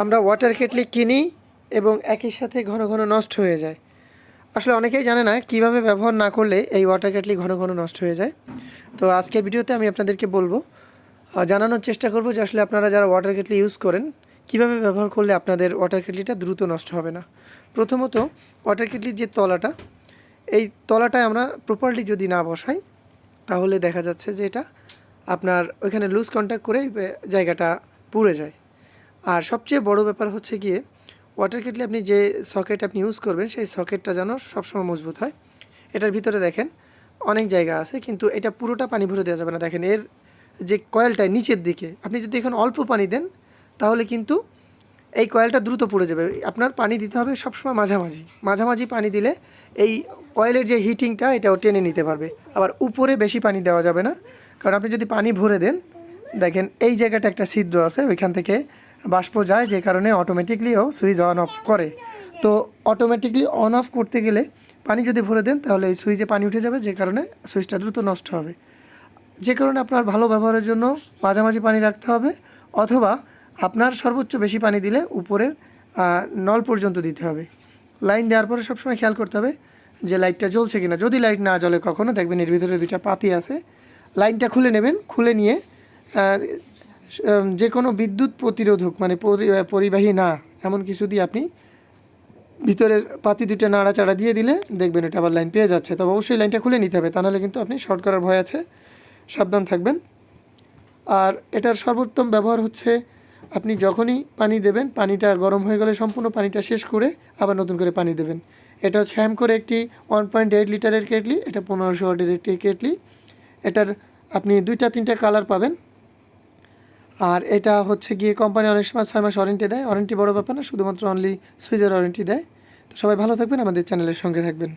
আমরা water kettle কিনি এবং একই সাথে ঘন ঘন নষ্ট হয়ে যায়। আসলে অনেকেই জানে না কীভাবে ব্যবহার না করলে এই ওয়াটার কেটলি ঘন ঘন নষ্ট হয়ে যায়। তো আজকের ভিডিওতে আমি আপনাদেরকে বলব জানানোর চেষ্টা করব যে আসলে আপনারা যারা ওয়াটার কেটলি ইউজ করেন, কীভাবে ব্যবহার করলে আপনাদের ওয়াটার কেটলিটা দ্রুত নষ্ট হবে না? প্রথমত ওয়াটার কেটলির যে তলাটা, এই তলাটায় আমরা প্রপারলি যদি না বসাই, তাহলে দেখা যাচ্ছে যে এটা আপনার ওইখানে লুজ কন্ট্যাক্ট করে জায়গাটা পুড়ে যায়। আর সবচেয়ে বড় ব্যাপার হচ্ছে গিয়ে ওয়াটার কেটলি আপনি যে সকেট আপনি ইউজ করবেন, সেই সকেটটা যেন সবসময় মজবুত হয়। এটার ভিতরে দেখেন অনেক জায়গা আছে, কিন্তু এটা পুরোটা পানি ভরে দেওয়া যাবে না। দেখেন এর যে কয়েলটা নিচের দিকে, আপনি যদি এখন অল্প পানি দেন, তাহলে কিন্তু এই কয়েলটা দ্রুত পড়ে যাবে। আপনার পানি দিতে হবে সবসময় মাঝামাঝি। মাঝামাঝি পানি দিলে এই কয়েলের যে হিটিংটা এটাও টেনে নিতে পারবে। আবার উপরে বেশি পানি দেওয়া যাবে না। কারণ আপনি যদি পানি ভরে দেন, দেখেন এই জায়গাটা একটা ছিদ্র আছে, ওইখান থেকে বাষ্প যায়, যে কারণে অটোমেটিকলিও সুইচ অন অফ করে। তো অটোমেটিকলি অন অফ করতে গেলে পানি যদি ভরে দেন, তাহলে এই সুইচে পানি উঠে যাবে, যে কারণে সুইচটা দ্রুত নষ্ট হবে। যে কারণে আপনার ভালো ব্যবহারের জন্য মাঝামাঝি পানি রাখতে হবে, অথবা আপনার সর্বোচ্চ বেশি পানি দিলে উপরের নল পর্যন্ত দিতে হবে। লাইন দেওয়ার পরে সবসময় খেয়াল করতে হবে যে লাইটটা জ্বলছে কিনা। যদি লাইট না জ্বলে কখনো, দেখবেন এর ভিতরে দুইটা পাতি আছে। লাইনটা খুলে নেবেন, খুলে নিয়ে যে কোনো বিদ্যুৎ প্রতিরোধক মানে পরি- পরিবাহী না, এমন কিছু দিয়ে আপনি ভিতরের পাতি দুটো নাড়াচাড়া দিয়ে দিলে দেখবেন এটা আবার লাইন পেয়ে যাচ্ছে। তবে অবশ্যই লাইনটা খুলে নিতে হবে নাহলে কিন্তু আপনি শর্ট করার ভয় আছে, সাবধান থাকবেন। আর এটার সর্বোত্তম ব্যবহার হচ্ছে আপনি যখনই পানি দেবেন, পানিটা গরম হয়ে গেলে সম্পূর্ণ পানিটা শেষ করে আবার নতুন করে পানি দেবেন। এটা হচ্ছে হ্যাম করে একটি ওয়ান পয়েন্ট এইট লিটারের কেটলি, এটা পনেরোশো ওয়াটের একটি কেটলি। এটার আপনি দুইটা, তিনটা কালার পাবেন। আর এটা হচ্ছে গিয়ে কোম্পানি অনেক সময় ছয় মাস ওয়ারেন্টি দেয়। ওয়ারেন্টি বড় ব্যাপার না, শুধুমাত্র অনলি সুইজার ওয়ারেন্টি দেয়। তো সবাই ভালো থাকবেন, আমাদের চ্যানেলের সঙ্গে থাকবেন।